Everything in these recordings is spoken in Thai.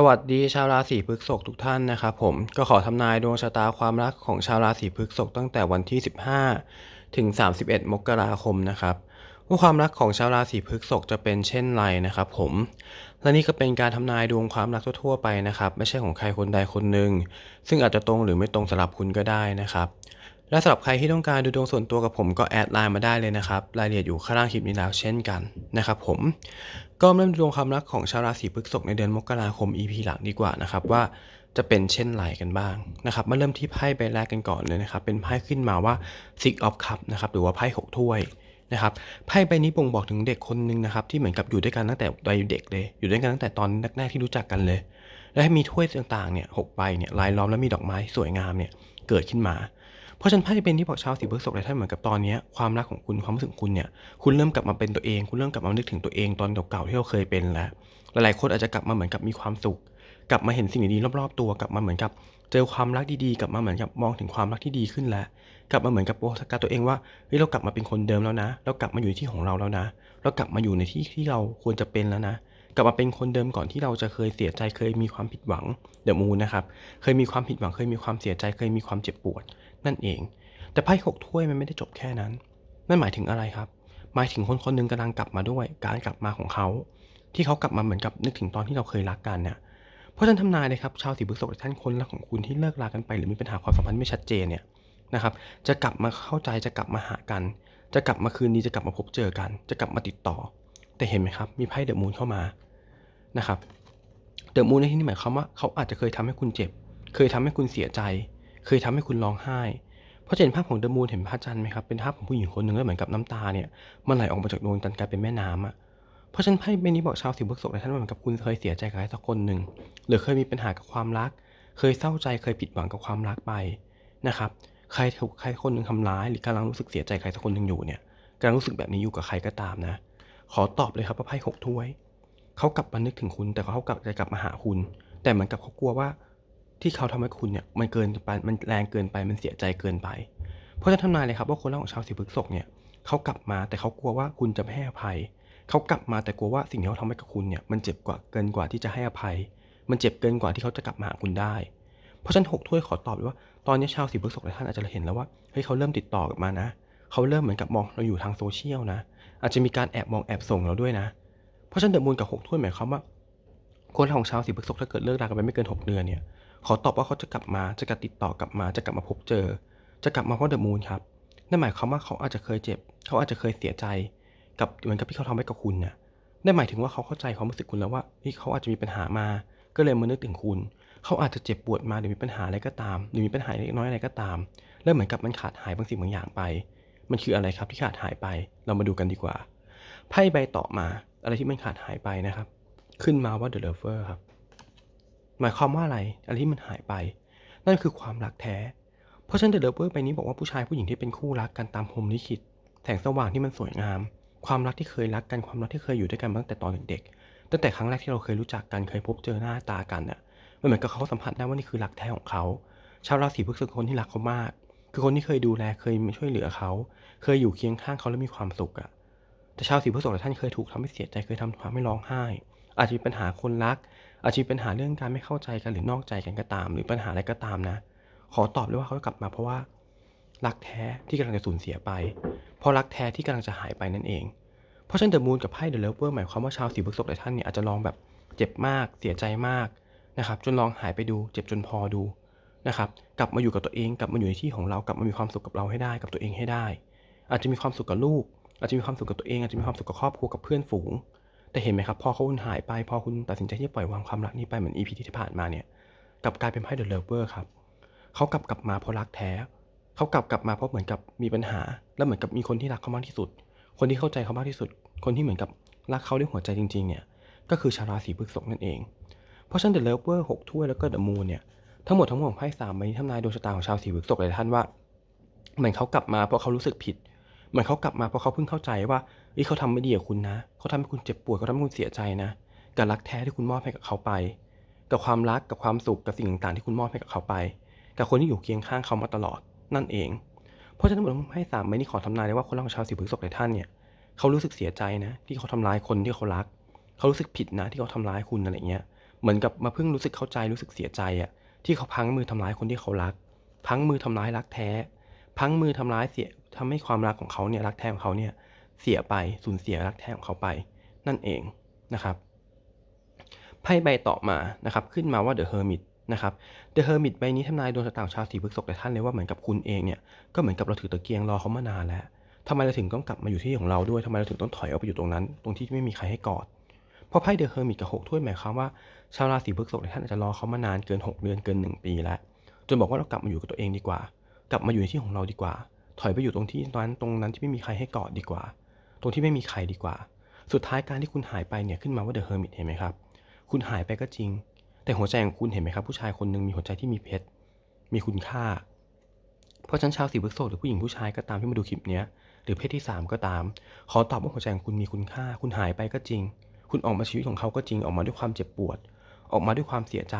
สวัสดีชาวราศีพฤษภทุกท่านนะครับผมก็ขอทำนายดวงชะตาความรักของชาวราศีพฤษภตั้งแต่วันที่ 15 ถึง 31 มกราคมนะครับว่าความรักของชาวราศีพฤษภจะเป็นเช่นไรนะครับผมและนี่ก็เป็นการทำนายดวงความรักทั่วๆไปนะครับ ไม่ใช่ของใครคนใดคนหนึ่งซึ่งอาจจะตรงหรือไม่ตรงสำหรับคุณก็ได้นะครับ และสำหรับใครที่ต้องการดูดวงส่วนตัวกับผมก็แอดไลน์มาได้เลยนะครับ รายละเอียดอยู่ข้างล่างคลิปนี้แล้วเช่นกันนะครับผมก็เริ่มดวงความรักของชาวราศีพฤษภในเดือนมกราคม EP หลังดีกว่านะครับว่าจะเป็นเช่นไรกันบ้างนะครับมาเริ่มที่ไพ่ใบแรกกันก่อนเลยนะครับ เป็นไพ่ขึ้นมาว่า Six of Cups นะครับหรือว่าไพ่หกถ้วยนะครับไพ่ใบนี้บ่งบอกถึงเด็กคนหนึ่งนะครับที่เหมือนกับอยู่ด้วยกันตั้งแต่วัยเด็กเลย อยู่ด้วยกันตั้งแต่ตอนแรกๆที่รู้จักกันเลย และมีถ้วยต่างๆเนี่ยหกใบเนี่ยลายล้อมแล้วมีดอกไม้สวยงามเนี่ยเกิดขึ้นมา เพราะฉะนันไพ่เป็นที่บอกชาวสีพฤษภหลยท่านเหมือนกับตอนนี้ความรักของคุณความรู้สึกคุณเนี่ยคุณเริ่มกลับมาเป็นตัวเอง คุณเริ่มกลับมานึกถึงตัวเองตอนเก่าๆที่เราเคยเป็นแล้วหลายๆคนอาจจะกลับมาเหมือนกับมีความสุข กลับมาเห็นสิ่งดีๆรอบๆตัวกลับมาเหมือนกับ เจอความรักดีๆ กลับมาเหมือนกับมองถึงความรักที่ดีขึ้นแล้วกลับมาเหมือนกับโพสการตัวเองว่าเฮ้ยเรากลับมาเป็นคนเดิมแล้วนะ เรากลับมาอยู่ในที่ของเราแล้วนะ เรากลับมาอยู่ในที่ที่เราควรจะเป็นแล้วนะกลับมาเป็นคนเดิมก่อนที่เราจะเคยเสียใจเคยมีความผิดหวังเดอะมูนนะครับ เคยมีความผิดหวังเคยมีความเสียใจเคยมีความเจ็บปวด นั่นเอง แต่ไพ่หกถ้วยมันไม่ได้จบแค่นั้น นั่นหมายถึงอะไรครับ หมายถึงคนคนหนึงกำลังกลับมาด้วยการกลับมาของเขา ที่เขากลับมาเหมือนกับนึกถึงตอนที่เราเคยรักกันเนี่ยเพราะฉะนั้นทำนายเลยครับชาวสีพฤษภท่านคนรักของคุณที่เลิกรากันไป หรือมีปัญหาความสัมพันธ์ไม่ชัดเจนเนี่ยนะครับ จะกลับมาเข้าใจจะกลับมาหากัน จะกลับมาคืนดีจะกลับมาพบเจอกัน จะกลับมาติดต่อ แต่เห็นไหมครับมีไพ่เดอะมูนเข้ามานะครับเดอะมูนในที่นี้หมายความว่าเขาอาจจะเคยทำให้คุณเจ็บ เคยทำให้คุณเสียใจ เคยทำให้คุณร้องไห้ เพราะจะเห็นภาพของเดอะมูนเห็นพระจันทร์ไหมครับ เป็นภาพของผู้หญิงคนหนึ่งแล้วเหมือนกับน้ำตาเนี่ยมันไหลออกมาจากดวงจันทร์กลายเป็นแม่น้ำอะ เพราะฉะนั้นไพ่ใบนี้บอกชาวสิบพฤษภหลายท่านว่าเหมือนกับคุณเคยเสียใจกับใครสักคนหนึ่งหรือเคยมีปัญหากับความรัก เคยเศร้าใจเคยผิดหวังกับความรักไปนะครับ ใครถูกใครคนหนึ่งทำร้าย หรือกำลังรู้สึกเสียใจใครสักคนหนึ่งอยู่เนี่ยกำลังรู้สึกแบบนี้อยู่กับใครก็ตามนะ ขอตอบเลยครับว่าไพ่หกถ้วยเขากลับมานึกถึงคุณ แต่เขากลับจะกลับมาหาคุณ แต่เหมือนกับเขากลัวว่า ที่เขาทำให้คุณเนี่ยมันเกินไปมันแรงเกินไปมันเสียใจเกินไป เพราะฉะนั้นทำนายเลยครับว่าคนรักของชาวสิบพฤษภเนี่ยเขากลับมาแต่เขากลัวว่าคุณจะไม่ให้อภัย เขากลับมาแต่กลัวว่าสิ่งที่เขาทำให้กับคุณเนี่ยมันเจ็บกว่าเกินกว่าที่จะให้อภัย มันเจ็บเกินกว่าที่เขาจะกลับมาหาคุณได้ เพราะฉะนั้นหกถ้วยขอตอบเลยว่าตอนนี้ชาวสีพฤษภหลายท่านอาจจะเห็นแล้วว่าเฮ้ยเขาเริ่มติดต่อกลับมานะ เขาเริ่มเหมือนกับมองเราอยู่ทางโซเชียลนะ อาจจะมีการแอบมองแอบส่งเราด้วยนะ เพราะฉะนั้นเดอะมูนกับหกถ้วยหมายความว่าคนของชาวสีพฤษภถ้าเกิดเลิกรากันไปไม่เกิน 6 เดือนเนี่ย ขอตอบว่าเขาจะกลับมา จะกลับติดต่อกลับมา จะกลับมาพบเจอ จะกลับมาเพราะเดอะมูนครับ นั่นหมายความว่าเขาอาจจะเคยเจ็บ เขาอาจจะเคยเสียใจ กับเหมือนกับที่เขาทำให้กับคุณน่ะนั่นหมายถึงว่าเขาเข้าใจความรู้สึกคุณแล้วว่าเฮ้ยเขาอาจจะมีปัญหามา ก็เลยมานึกถึงคุณ เขาอาจจะเจ็บปวดมาหรือมีปัญหาอะไรก็ตาม หรือมีปัญหาเล็กน้อยอะไรก็ตาม แล้วเหมือนกับมันขาดหายบางสิ่งบางอย่างไป มันคืออะไรครับที่ขาดหายไป เรามาดูกันดีกว่า ไพ่ใบต่อมา อะไรที่มันขาดหายไปนะครับ ขึ้นมาว่า The Lover ครับ หมายความว่าอะไรอะไรที่มันหายไป นั่นคือความรักแท้ เพราะฉันเดอะเลเวอร์ไปนี้บอกว่าผู้ชายผู้หญิงที่เป็นคู่รักกันตามพรมลิขิตแสงสว่างที่มันสวยงาม ความรักที่เคยรักกันความรักที่เคยอยู่ด้วยกันตั้งแต่ตอนเด็กๆตั้งแต่ครั้งแรกที่เราเคยรู้จักกันเคยพบเจอหน้าตากันน่ะมันเหมือนกับเขาสัมผัสได้ว่านี่คือรักแท้ของเขา ชาวราศีพฤษภคนที่รักเขามาก คือคนที่เคยดูแลเคยช่วยเหลือเขา เคยอยู่เคียงข้างเขาแล้วมีความสุขอะแต่ชาวสีพฤษภหลายท่านเคยถูกทำให้เสียใจเคยทำความให้ร้องไห้ อาจจะมีปัญหาคนรัก อาจจะมีปัญหาเรื่องการไม่เข้าใจกันหรือนอกใจกันก็ตาม หรือปัญหาอะไรก็ตามนะ ขอตอบเลยว่าเขากลับมาเพราะว่ารักแท้ที่กำลังจะสูญเสียไป เพราะรักแท้ที่กำลังจะหายไปนั่นเอง เพราะฉะนั้นเดอะมูนกับไพ่เดอะเลเวอร์หมายความว่าชาวสีพฤษภหลายท่านเนี่ยอาจจะลองแบบเจ็บมากเสียใจมากนะครับจนลองหายไปดู เจ็บจนพอดูนะครับกลับมาอยู่กับตัวเองกลับมาอยู่ในที่ของเรากลับมามีความสุขกับเราให้ได้กับตัวเองให้ได้ อาจจะมีความสุขกับลูก อาจจะมีความสุขกับตัวเองอาจจะมีความสุขกับครอบครัวกับเพื่อนฝูง แต่เห็นไหมครับ พอเขาคุณหายไป พอคุณตัดสินใจที่จะปล่อยวางความรักนี้ไปเหมือนอีพีที่ผ่านมาเนี่ยกลับกลายเป็นไพ่เดอะเลเวอร์ครับเขากลับกลับมาเพราะรักแท้ เขากลับกลับมาเพราะเหมือนกับมีปัญหา แล้วเหมือนกับมีคนที่รักเขามากที่สุด คนที่เข้าใจเขามากที่สุด คนที่เหมือนกับรักเขาด้วยหัวใจจริงๆเนี่ยก็คือชาวราศีพฤษภนั่นเอง เพราะฉะนั้นเดอะเลเวอร์หกถ้วยแล้วก็เดอะมูนเนี่ยทั้งหมดทั้งมวลของไพ่สามใบนี้ทำนายดวงชะตาของชาวสีพฤษภเลยท่านว่าเหมือนเขากลับมาเพราะเขารู้สึกผิด เหมือนเขากลับมาเพราะเขาเพิ่งเข้าใจว่าเฮ้ยเขาทำไม่ดีกับคุณนะ เขาทำให้คุณเจ็บปวดเขาทำให้คุณเสียใจนะ กับรักแท้ที่คุณมอบให้กับเขาไป กับความรัก กับความสุข กับสิ่งต่างๆที่คุณมอบให้กับเขาไป กับคนที่อยู่เคียงข้างเขามาตลอด นั่นเอง เพราะฉะนั้นผมให้สามใบนี้ขอทำนายได้ว่าคนรักของชาวสีพฤษภหลายท่านเนี่ย เขารู้สึกเสียใจนะ ที่เขาทำร้ายคนที่เขารัก เขารู้สึกผิดนะ ที่เขาทำร้ายคุณอะไรเงี้ย เหมือนกับมาเพิ่งรู้สึกเข้าใจรู้สึกเสียใจอะที่เขาพังมือทำร้ายคนที่เขารัก พังมือทำร้ายรักแท้ พังมือทำร้ายเสีย ทำให้ความรักของเขาเนี่ยรักแท้ของเขาเนี่ยเสียไปสูญเสียรักแท้ของเขาไป นั่นเองนะครับไพ่ใบต่อมานะครับขึ้นมาว่า The Hermit นะครับ The Hermit ใบนี้ทำนายดวงชะตาชาวสีพฤษภแต่ท่านเลยว่าเหมือนกับคุณเองเนี่ยก็เหมือนกับเราถือตะเกียงรอเขามานานแล้วทำไมเราถึงต้องกลับมาอยู่ที่ของเราด้วยทำไมเราถึงต้องถอยออกไปอยู่ตรงนั้น ตรงที่ไม่มีใครให้กอดเพราะไพ่เดอะเฮอร์มิตกับหกถ้วยหมายความว่าชาวราศีพฤษภท่านอาจจะรอเขามานานเกิน 6 เดือนเกิน 1 ปีแล้ว จนบอกว่าเรากลับมาอยู่กับตัวเองดีกว่า กลับมาอยู่ในที่ของเราดีกว่า ถอยไปอยู่ตรงที่ตรงนั้นตรงนั้นที่ไม่มีใครให้เกอดดีกว่า ตรงที่ไม่มีใครดีกว่า สุดท้ายการที่คุณหายไปเนี่ยขึ้นมาว่าเดอะเฮอร์มิตเห็นไหมครับ คุณหายไปก็จริง แต่หัวใจของคุณเห็นไหมครับ ผู้ชายคนหนึ่งมีหัวใจที่มีเพชร มีคุณค่า เพราะฉะนั้นชาวสีพฤษภหรือผู้หญิงผู้ชายก็ตามที่มาดูคลิปเนี้ยหรือเพศที่ 3 ก็ตาม ขอตอบว่าหัวใจของคุณมีคุณค่า คุณหายไปก็จริง คุณออกมาชีวิตของเขาก็จริง ออกมาด้วยความเจ็บปวด ออกมาด้วยความเสียใจ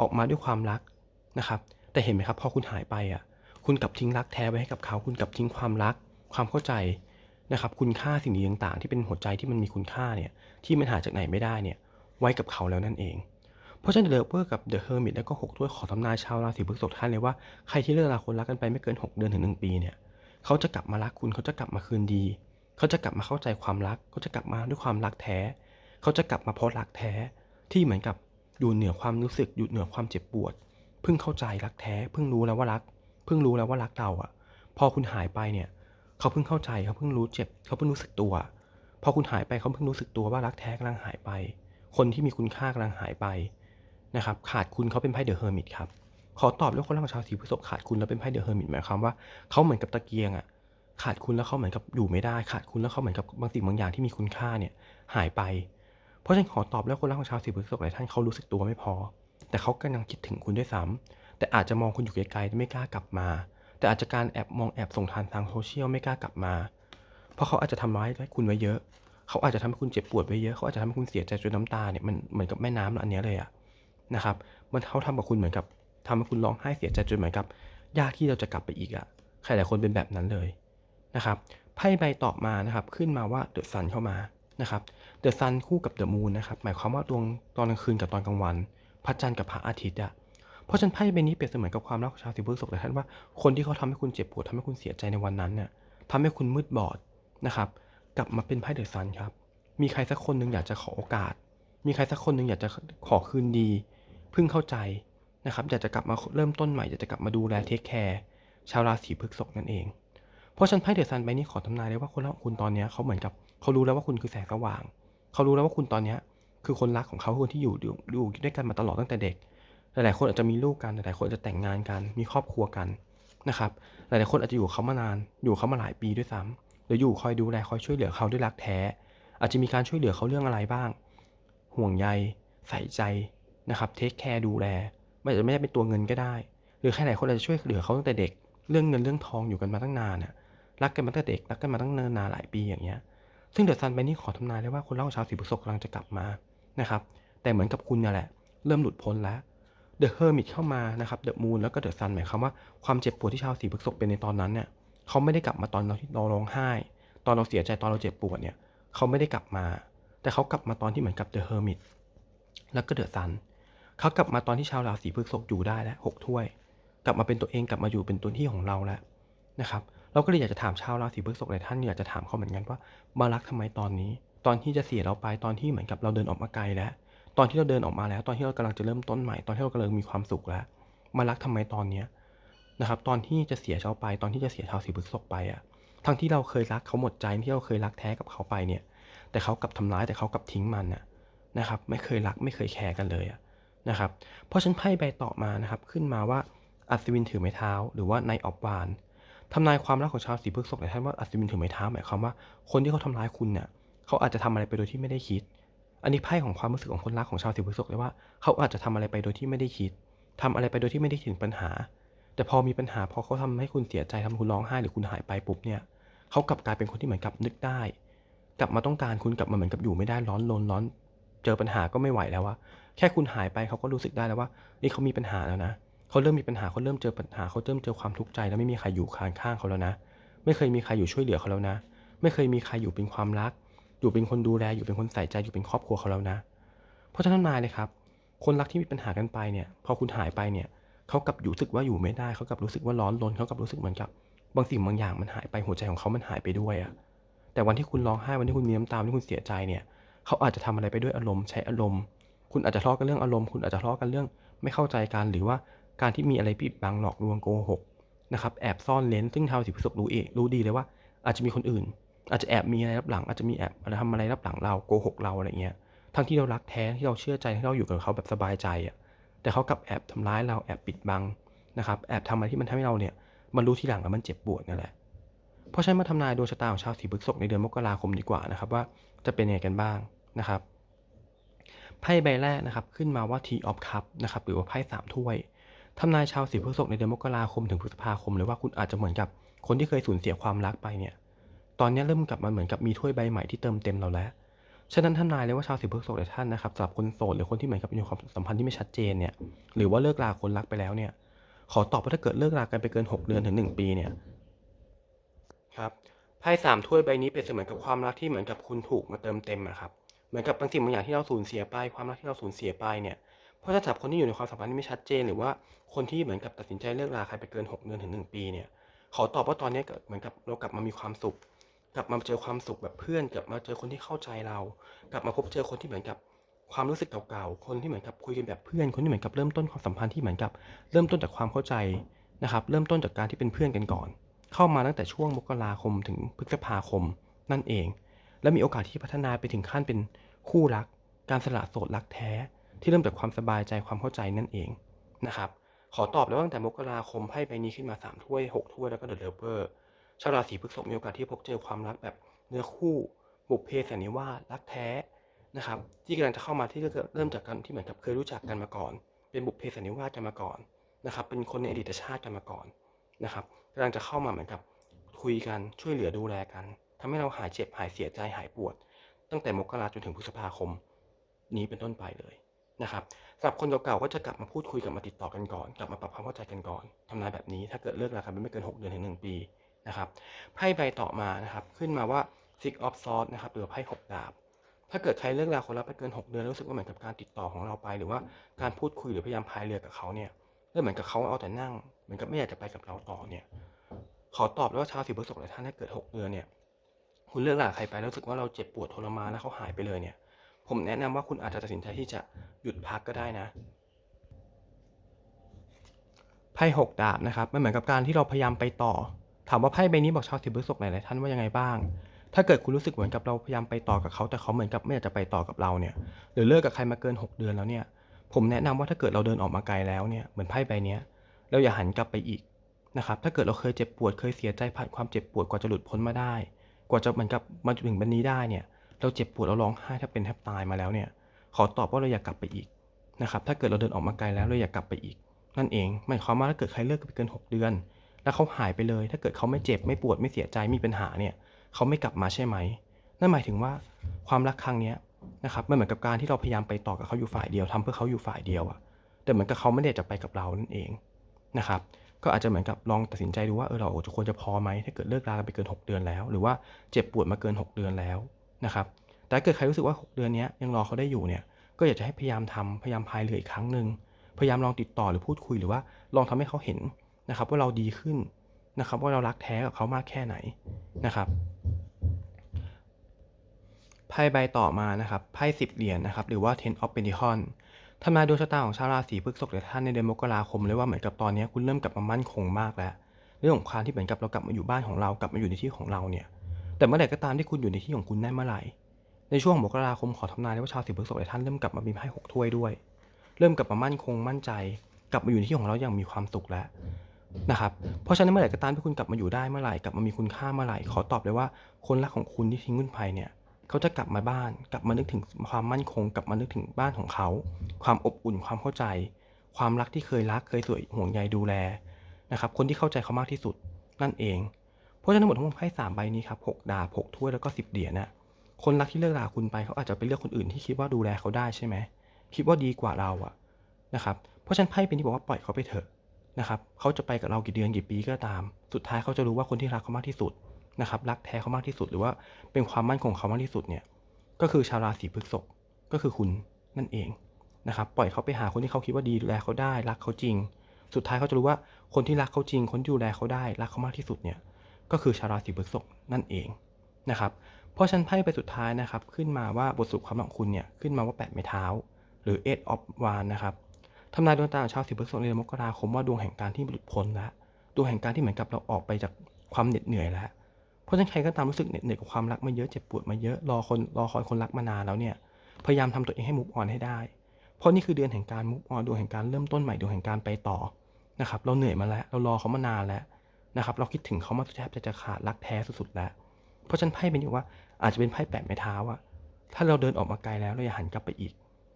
ออกมาด้วยความรักนะครับ แต่เห็นไหมครับพอคุณหายไปอะ คุณกลับทิ้งรักแท้ไว้ให้กับเขา คุณกลับทิ้งความรัก ความเข้าใจนะครับ คุณค่าสิ่งดีต่างๆ ที่เป็นหัวใจที่มันมีคุณค่าเนี่ย ที่มันหาจากไหนไม่ได้เนี่ย ไว้กับเขาแล้วนั่นเอง เพราะฉะนั้นเดอะเวอร์กับเดอะเฮอร์มิตแล้วก็หกถ้วยขอทำนายชาวราศีพฤษภท่านเลยว่าใครที่เลิกราคนรักกันไปไม่เกิน 6 เดือนถึง1ปีเนี่ย เขาจะกลับมารักคุณ เขาจะกลับมาคืนดี เขาจะกลับมาเข้าใจความรัก เขาจะกลับมาด้วยความรักแท้ เขาจะกลับมาเพราะรักแท้ ที่เหมือนกับอยู่เหนือความรู้สึกอยู่เหนือความเจ็บปวด เพิ่งเข้าใจรักแท้ เพิ่งรู้แล้วว่ารัก เพิ่งรู้แล้วว่ารักเราอะพอคุณหายไปเนี่ย เขาเพิ่งเข้าใจเขาเพิ่งรู้เจ็บ เขาเพิ่งรู้สึกตัว พอคุณหายไปเขาเพิ่งรู้สึกตัวว่ารักแท้กำลังหายไป คนที่มีคุณค่ากำลังหายไปนะครับ ขาดคุณเขาเป็นไพ่เดอะเฮอร์มิตครับ ขอตอบเรื่องคนรักของชาวสีพฤษภขาดคุณแล้วเป็นไพ่เดอะเฮอร์มิตหมายความว่าเขาเหมือนกับตะเกียงอะขาดคุณแล้วเขาเหมือนกับอยู่ไม่ได้ ขาดคุณแล้วเขาเหมือนกับบางสิ่งบางอย่างที่มีคุณค่าเนี่ยหายไป เพราะฉะนั้นขอตอบแล้วคนรักของชาวสีพฤษภหลายท่านเขารู้สึกตัวไม่พอ แต่เขากำลังคิดถึงคุณด้วยซ้ำ แต่อาจจะมองคุณอยู่ไกลๆไม่กล้ากลับมา แต่อาจจะการแอบมองแอบส่งทานทางโซเชียลไม่กล้ากลับมา เพราะเขาอาจจะทำร้ายคุณไว้เยอะ เขาอาจจะทำให้คุณเจ็บปวดไว้เยอะ เขาอาจจะทำให้คุณเสียใจจนน้ำตาเนี่ยมันเหมือนกับแม่น้ำอันนี้เลยอะนะครับ มันเขาทำกับคุณเหมือนกับทำให้คุณร้องไห้เสียใจจนเหมือนกับยากที่เราจะกลับไปอีกอะใครหลายคนเป็นแบบนั้นเลยนะครับไพ่ใบต่อมานะครับขึ้นมาว่าเดอะซันเข้ามานะครับเดอะซันคู่กับเดอะมูนนะครับหมายความว่าดวงตอนกลางคืนกับตอนกลางวัน พระจันทร์กับพระอาทิตย์อะ เพราะฉะนั้นไพ่ใบนี้เปรียบเสมือนกับความรักของชาวสิพฤษภแต่ท่านว่าคนที่เขาทำให้คุณเจ็บปวดทำให้คุณเสียใจในวันนั้นเนี่ยทำให้คุณมืดบอดนะครับ กลับมาเป็นไพ่เดอะซันครับ มีใครสักคนหนึ่งอยากจะขอโอกาส มีใครสักคนหนึ่งอยากจะขอคืนดีเพิ่งเข้าใจนะครับ อยากจะกลับมาเริ่มต้นใหม่ อยากจะกลับมาดูแลเทคแคร์ชาวราศีพฤษภนั่นเอง เพราะฉันไพ่เดอะซันใบนี้ขอทำนายได้ว่าคนรักคุณตอนนี้เขาเหมือนกับเขารู้แล้วว่าคุณคือแสงสว่าง เขารู้แล้วว่าคุณตอนนี้คือคนรักของเขาคนที่อยู่อยู่อยู่ด้วยกันมาตลอดตั้งแต่เด็ก หลายๆคนอาจจะมีลูกกัน หลายๆคนจะแต่งงานกัน มีครอบครัวกันนะครับ หลายๆคนอาจจะอยู่เขามานาน อยู่เขามาหลายปีด้วยซ้ำหรืออยู่คอยดูแลคอยช่วยเหลือเขาด้วยรักแท้ อาจจะมีการช่วยเหลือเขาเรื่องอะไรบ้าง ห่วงใย ใส่ใจนะครับ เทคแคร์ดูแล ไม่อาจจะไม่ได้เป็นตัวเงินก็ได้ หรือใครหลายคนอาจจะช่วยเหลือเขาตั้งแต่เด็ก เรื่องเงินเรื่องทองอยู่กันมาตั้งนานน่ะ รักกันมาตั้งแต่เด็ก รักกันมาตั้งเนินนานหลายปีอย่างเงี้ย ซึ่งเดอะซันใบนี้ขอทำนายได้ว่าคนเล่าชาวสีพฤษภกำลังจะกลับมานะครับ แต่เหมือนกับคุณนี่แหละ เริ่มหลุดพ้นแล้ว เดอะเฮอร์มิตเข้ามานะครับเดอะมูนแล้วก็เดอะซันหมายความว่าความเจ็บปวดที่ชาวสีพฤษภเป็นในตอนนั้นเนี่ยเขาไม่ได้กลับมาตอนเราที่เราร้องไห้ ตอนเราเสียใจตอนเราเจ็บปวดเนี่ยเขาไม่ได้กลับมา แต่เขากลับมาตอนที่เหมือนกับเดอะเฮอร์มิตแล้วก็เดอะซันเขากลับมาตอนที่ชาวราศีพฤษภอยู่ได้แล้วหกถ้วย กลับมาเป็นตัวเองกลับมาอยู่เป็นตัวที่ของเราแล้วนะครับเราก็เลยอยากจะถามชาวราศีพฤษภหลายท่านอยากจะถามเขาเหมือนกันว่ามารักทำไมตอนนี้ ตอนที่จะเสียเราไปตอนที่เหมือนกับเราเดินออกมาไกลแล้ว ตอนที่เราเดินออกมาแล้ว ตอนที่เรากำลังจะเริ่มต้นใหม่ ตอนที่เรากำลังมีความสุขแล้วมารักทำไมตอนเนี้ยนะครับ ตอนที่จะเสียเขาไป ตอนที่จะเสียชาวสีพฤษภไปอะทั้งที่เราเคยรักเขาหมดใจที่เราเคยรักแท้กับเขาไปเนี่ย แต่เขากลับทำร้ายแต่เขากลับทิ้งมันน่ะนะครับ ไม่เคยรักไม่เคยแคร์กันเลยอะนะครับ เพราะฉันไพ่ใบต่อมานะครับ ขึ้นมาว่าอัศวินถือไม้เท้า หรือว่าในออบวานทำนายความรักของชาวสีพฤษภหลายท่านว่าอัศวินถือไม้เท้าหมายความว่าคนที่เขาทำร้ายคุณเนี่ยเขาอาจจะทำอะไรไปโดยที่ไม่ได้คิด อันนี้ไพ่ของความรู้สึกของคนรักของชาวสีพฤษภเลยว่าเขาอาจจะทำอะไรไปโดยที่ไม่ได้คิดทำอะไรไปโดยที่ไม่ได้ถึงปัญหา แต่พอมีปัญหาพอเขาทำให้คุณเสียใจทำคุณร้องไห้หรือคุณหายไปปุ๊บเนี่ยเขากลับกลายเป็นคนที่เหมือนกับนึกได้ กลับมาต้องการคุณกลับมาเหมือนกับอยู่ไม่ได้ร้อนรนร้อน เจอปัญหาก็ไม่ไหวแล้วว่าแค่คุณหายไปเขาก็รู้สึกได้แล้วว่า นี่เขามีปัญหาแล้วนะเขาเริ่มมีปัญหาเขาเริ่มเจอปัญหาเขาเริ่มเจอความทุกข์ใจแล้วไม่มีใครอยู่ข้างข้างเขาแล้วนะ ไม่เคยมีใครอยู่ช่วยเหลือเขาแล้วนะ ไม่เคยมีใครอยู่เป็นความรัก อยู่เป็นคนดูแลอยู่เป็นคนใส่ใจอยู่เป็นครอบครัวเขาแล้วนะ เพราะฉะนั้นมาเลยครับ คนรักที่มีปัญหากันไปเนี่ย พอคุณหายไปเนี่ยเขากลับอยู่รู้สึกว่าอยู่ไม่ได้เขากลับรู้สึกว่าร้อนรนเขากลับรู้สึกเหมือนกับบางสิ่งบางอย่างมันหายไปหัวใจของเขามันหายไปด้วยอะแต่วันที่คุณร้องไห้วันที่คุณมีน้ำตาวันที่คุณเสียใจเนี่ยเขาอาจจะทำอะไรไปด้วยอารมณ์ใช้อารมณ์ คุณอาจจะทะเลาะกันเรื่องอารมณ์คุณอาจจะทะเลาะกันเรื่อง ไม่เข้าใจกันหรือว่าการที่มีอะไรปิดบังหลอกลวงโกหกนะครับแอบซ่อนเลนซึ่งชาวสีพฤษภรู้เองรู้ดีเลยว่า อาจจะมีคนอื่น อาจจะแอบมีอะไรรับหลังอาจจะมีแอบอะไรทำอะไรรับหลังเราโกหกเราอะไรเงี้ยทั้งที่เรารักแท้ที่เราเชื่อใจที่เราอยู่กับเขาแบบสบายใจอะแต่เขากลับแอบทำร้ายเราแอบปิดบังนะครับแอบทำอะไรที่มันทำให้เราเนี่ยมันรู้ทีหลังแล้วมันเจ็บปวดนั่นแหละเพราะฉะนั้นมาทำนายดวงชะตาของชาวสีพฤษภในเดือนมกราคมดีกว่านะครับว่าจะเป็นยังไงกันบ้างนะครับไพ่ใบแรกนะครับขึ้นมาว่า T of Cup นะครับหรือว่าไพ่สามถ้วยทำนายชาวสีพฤษภในเดือนมกราคมถึงพฤษภาคมเลยว่าคุณอาจจะเหมือนกับคนที่เคยสูญเสียความรักไปเนี่ย ตอนนี้เริ่มกลับมาเหมือนกับมีถ้วยใบใหม่ที่เติมเต็มเราแล้ว ฉะนั้นทำนนายเลยว่าชาวสีพฤษภหลายท่านนะครับสำหรับคนโสดหรือคนที่เหมือนกับมีความสัมพันธ์ที่ไม่ชัดเจนเนี่ย หรือว่าเลิกราคนรักไปแล้วเนี่ย ขอตอบว่าถ้าเกิดเลิกรากันไปเกิน 6 เดือนถึง 1 ปีเนี่ย ครับไพ่สามถ้วยใบนี้เป็นเสมือนกับความรักที่เหมือนกับคุณถูกมาเติมเต็มอะครับ เหมือนกับบางสิ่งบางอย่างที่เราสูญเสียไป ความรักที่เราสูญเสียไปเนี่ย เพราะถ้าสำหรับคนที่อยู่ในความสัมพันธ์ที่ไม่ชัดเจน หรือว่าคนที่เหมือนกับตัดสินใจเลิกราใครไปเกิน 6 เดือนถึง 1 ปีเนี่ย ขอตอบว่าตอนนี้เหมือนกับเรากลับมามีความสุข กลับมาเจอความสุขแบบเพื่อนกลับมาเจอคนที่เข้าใจเรา กลับมาพบเจอคนที่เหมือนกับความรู้สึกเก่าๆ คนที่เหมือนกับคุยกันแบบเพื่อน คนที่เหมือนกับเริ่มต้นความสัมพันธ์ที่เหมือนกับเริ่มต้นจากความเข้าใจนะครับ เริ่มต้นจากการที่เป็นเพื่อนกันก่อน เข้ามาตั้งแต่ช่วงมกราคมถึงพฤษภาคมนั่นเอง และมีโอกาสที่พัฒนาไปถึงขั้นเป็นคู่รัก การสละโสดรักแท้ ที่เริ่มจากความสบายใจความเข้าใจนั่นเองนะครับ ขอตอบแล้วตั้งแต่มกราคมไพ่ใบนี้ขึ้นมา3ถ้วย6ถ้วยแล้วก็เดอะเลเวอร์ ชาวราศีพฤษภมีโอกาสที่พบเจอความรักแบบเนื้อคู่บุพเพสันนิวาสรักแท้นะครับ ที่กำลังจะเข้ามาที่เริ่มจากกันที่เหมือนกับเคยรู้จักกันมาก่อน เป็นบุพเพสันนิวาสกันมาก่อนนะครับ เป็นคนในอดีตชาติกันมาก่อนนะครับกำลังจะเข้ามาเหมือนกับคุยกันช่วยเหลือดูแลกันทำให้เราหายเจ็บหายเสียใจหายปวด ตั้งแต่มกราจนถึงพฤษภาคม นี้เป็นต้นไปเลยนะครับสำหรับคนเก่าๆก็จะกลับมาพูดคุยกลับมาติดต่อกันก่อน กลับมาปรับความเข้าใจกันก่อนทำนายแบบนี้ถ้าเกิดเลิกรากันไม่เกิน 6 เดือนถึง1ปี นะครับไพ่ใบต่อมานะครับขึ้นมาว่า six of swords นะครับหรือไพ่หกดาบ ถ้าเกิดใครเลิกราคนรักไปเกิน 6 เดือนรู้สึกว่าเหมือนกับการติดต่อของเราไป หรือว่าการพูดคุยหรือพยายามพายเรือกับเขาเนี่ยเริ่มเหมือนกับเขาเอาแต่นั่ง เหมือนกับไม่อยากจะไปกับเราต่อเนี่ยขอตอบเลยว่าชาวสีพฤษภหลายท่านถ้าเกิด 6 เดือนเนี่ยคุณเลิกราใครไปแล้วรู้สึกว่าเราเจ็บปวดทรมานแล้วเขาหายไปเลยเนี่ย ผมแนะนำว่าคุณอาจจะตัดสินใจที่จะหยุดพักก็ได้นะไพ่หกดาบนะครับมันเหมือนกับการที่เราพยายามไปต่อ ถามว่าไพ่ใบนี้บอกชาวสีพฤษภหลายๆท่านว่ายังไงบ้าง ถ้าเกิดคุณรู้สึกเหมือนกับเราพยายามไปต่อกับเขาแต่เขาเหมือนกับไม่อยากจะไปต่อกับเราเนี่ย หรือเลิกกับใครมาเกิน 6 เดือนแล้วเนี่ย ผมแนะนำว่าถ้าเกิดเราเดินออกมาไกลแล้วเนี่ย เหมือนไพ่ใบนี้เราอย่าหันกลับไปอีกนะครับ ถ้าเกิดเราเคยเจ็บปวดเคยเสียใจผ่านความเจ็บปวดกว่าจะหลุดพ้นมาได้ กว่าจะเหมือนกับมาถึงวันนี้ได้เนี่ย เราเจ็บปวดเราร้องไห้ถ้าเป็นแทบตายมาแล้วเนี่ย ขอตอบว่าเราอยากกลับไปอีกนะครับ ถ้าเกิดเราเดินออกมาไกลแล้วเราอยากกลับไปอีก นั่นเองหมายความว่าถ้าเกิดใครเลิกกันไปเกิน 6 เดือน แล้วเขาหายไปเลย ถ้าเกิดเขาไม่เจ็บไม่ปวดไม่เสียใจมีปัญหาเนี่ยเขาไม่กลับมาใช่ไหม นั่นหมายถึงว่าความรักครั้งนี้นะครับมันเหมือนกับการที่เราพยายามไปต่อกับเขาอยู่ฝ่ายเดียวทำเพื่อเขาอยู่ฝ่ายเดียวอะแต่เหมือนกับเขาไม่ได้จะไปกับเรานั่นเองนะครับก็อาจจะเหมือนกับลองตัดสินใจดูว่าเออเราจะควรจะพอไหมถ้าเกิดเลิกรากันไปเกิน 6 เดือนแล้ว หรือว่าเจ็บปวดมาเกิน 6 เดือนแล้วนะครับแต่ถ้าเกิดใครรู้สึกว่า 6 เดือนนี้ยังรอเขาได้อยู่เนี่ยก็อยากจะให้พยายามทำพยายามพายเรืออีกครั้งหนึ่งพยายามลองติดต่อหรือพูดคุยหรือว่าลองทำให้เขาเห็น นะครับว่าเราดีขึ้นนะครับว่าเรารักแท้กับเขามากแค่ไหนนะครับไพ่ใบต่อมานะครับไพ่สิบเหรียญนะครับหรือว่า ten of pentacles ทำนายดวงชะตาของชาวราศีพฤษภหลายท่านในเดือนมกราคมเลยว่าเหมือนกับตอนนี้คุณเริ่มกลับมามั่นคงมากแล้วเรื่องของความที่เหมือนกับเรากลับมาอยู่บ้านของเรากลับมาอยู่ในที่ของเราเนี่ยแต่เมื่อไหร่ก็ตามที่คุณอยู่ในที่ของคุณได้เมื่อไหร่ ในช่วงมกราคมขอทำนายเลยว่าชาวราศีพฤษภหลายท่านเริ่มกลับมามีไพ่หกถ้วยด้วย เริ่มกลับมามั่นคงมั่นใจ กลับมาอยู่ในที่ของเราอย่างมีความสุขแล้ว นะครับ เพราะฉะนั้นเมื่อไหร่ก็ตามที่คุณกลับมาอยู่ได้เมื่อไหร่กลับมามีคุณค่าเมื่อไหร่ขอตอบเลยว่า คนรักของคุณที่ทิ้งคุณไปเนี่ยเขาจะกลับมาบ้าน กลับมานึกถึงความมั่นคง กลับมานึกถึงบ้านของเขา ความอบอุ่นความเข้าใจ ความรักที่เคยรักเคยสวยห่วงใยดูแลนะครับคนที่เข้าใจเขามากที่สุดนั่นเอง เพราะฉะนั้นหมดทั้งหมดไพ่สามใบนี้ครับหกดาบหกถ้วยแล้วก็สิบเหรียญน่ะคนรักที่เลิกราคุณไปเขาอาจจะไปเลือกคนอื่นที่คิดว่าดูแลเขาได้ใช่ไหมคิดว่าดีกว่าเราอะนะครับเพราะฉะนั้นไพ่เป็นที่บอกว่าปล่อยเขาไปเถอะ นะครับเขาจะไปกับเรากี่เดือนกี่ปีก็ตาม สุดท้ายเขาจะรู้ว่าคนที่รักเขามากที่สุดนะครับรักแท้เขามากที่สุดหรือว่าเป็นความมั่นคงของเขามากที่สุดเนี่ยก็คือชาวราศีพฤษภก็คือคุณนั่นเองนะครับปล่อยเขาไปหาคนที่เขาคิดว่าดีดูแลเขาได้รักเขาจริง สุดท้ายเขาจะรู้ว่าคนที่รักเขาจริง คนที่ดูแลเขาได้รักเขามากที่สุดเนี่ยก็คือชาวราศีพฤษภนั่นเองนะครับเพราะฉันไพ่ไปสุดท้ายนะครับขึ้นมาว่าบทสรุปความรักของคุณเนี่ยขึ้นมาว่าแปดไม้เท้า หรือ eight of w a n นะครับ ทำนายดวงตาของชาวราศีพฤษภในเดือนมกราคมว่าดวงแห่งการที่หลุดพ้นแล้วดวงแห่งการที่เหมือนกับเราออกไปจากความเหน็ดเหนื่อยแล้วเพราะฉะนั้นใครก็ตามรู้สึกเหน็ดเหนื่อยกับความรักมาเยอะเจ็บปวดมาเยอะรอคนรอคอยคนรักมานานแล้วเนี่ยพยายามทำตัวเองให้มุกออนให้ได้ เพราะนี่คือเดือนแห่งการมุกออนดวงแห่งการเริ่มต้นใหม่ดวงแห่งการไปต่อนะครับเราเหนื่อยมาแล้วเรารอเขามานานแล้วนะครับเราคิดถึงเขามาแทบจะจะขาดรักแท้สุดๆแล้ว เพราะฉะนันไพ่เป็นอยู่ว่าอาจจะเป็นไพ่แปะไม้เท้าอะถ้าเราเดินออกมาไกลแล้วเราอย่าหันกลับไปอีก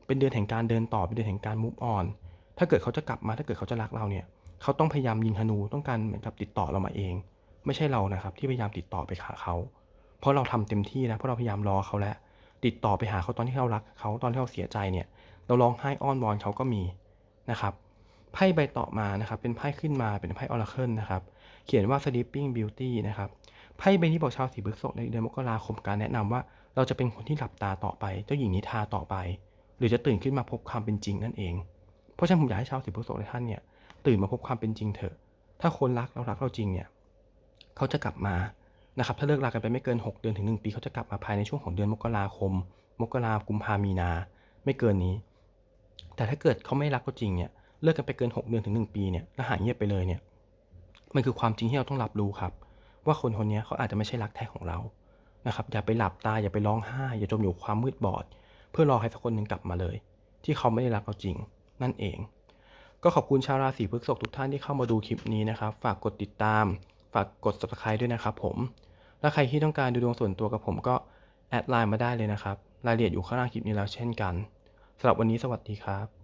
เป็นเดือนแห่งการเดินต่อเป็นเดือนแห่งการมุกออน ถ้าเกิดเขาจะกลับมาถ้าเกิดเขาจะรักเราเนี่ยเขาต้องพยายามยิงธนูต้องการเหมือนกับติดต่อเรามาเอง ไม่ใช่เรานะครับ ที่พยายามติดต่อไปหาเขา เพราะเราทำเต็มที่แล้วเพราะเราพยายามรอเขาแล้ว ติดต่อไปหาเขาตอนที่เรารักเขาตอนที่เราเสียใจเนี่ย เราร้องไห้อ้อนวอนเขาก็มีนะครับไพ่ใบต่อมานะครับ เป็นไพ่ขึ้นมาเป็นไพ่ออราเคิลนะครับ เขียนว่า sleeping beauty นะครับไพ่ใบนี้บอกชาวสีพฤษภในเดือนมกราคมการแนะนำว่า เราจะเป็นคนที่หลับตาต่อไป เจ้าหญิงนิทาต่อไป หรือจะตื่นขึ้นมาพบความเป็นจริงนั่นเอง เพราะฉะนั้นผมอยากให้ชาวสีพฤษภในท่านเนี่ยตื่นมาพบความเป็นจริงเถอะ ถ้าคนรักเรารักเราจริงเนี่ยเขาจะกลับมานะครับถ้าเลิกรากันไปไม่เกิน 6 เดือนถึง 1 ปีเขาจะกลับมาภายในช่วงของเดือนมกราคม มกรากุมภามีนา ไม่เกินนี้ แต่ถ้าเกิดเขาไม่รักเราจริงเนี่ยเลิกกันไปเกิน 6 เดือนถึง 1 ปีเนี่ยแล้วหายเงียบไปเลยเนี่ยมันคือความจริงที่เราต้องรับรู้ครับ ว่าคนคนนี้เขาอาจจะไม่ใช่รักแท้ของเรานะครับอย่าไปหลับตาอย่าไปร้องไห้อย่าจมอยู่ความมืดบอด เพื่อรอให้สักคนหนึ่งกลับมาเลย ที่เขาไม่ได้รักเราจริง นั่นเอง ก็ขอบคุณชาวราศีพฤษภทุกท่านที่เข้ามาดูคลิปนี้นะครับ ฝากกดติดตาม ฝากกด subscribe ด้วยนะครับผม และใครที่ต้องการดูดวงส่วนตัวกับผมก็แอดไลน์มาได้เลยนะครับ รายละเอียดอยู่ข้างล่างคลิปนี้แล้วเช่นกันสำหรับวันนี้สวัสดีครับ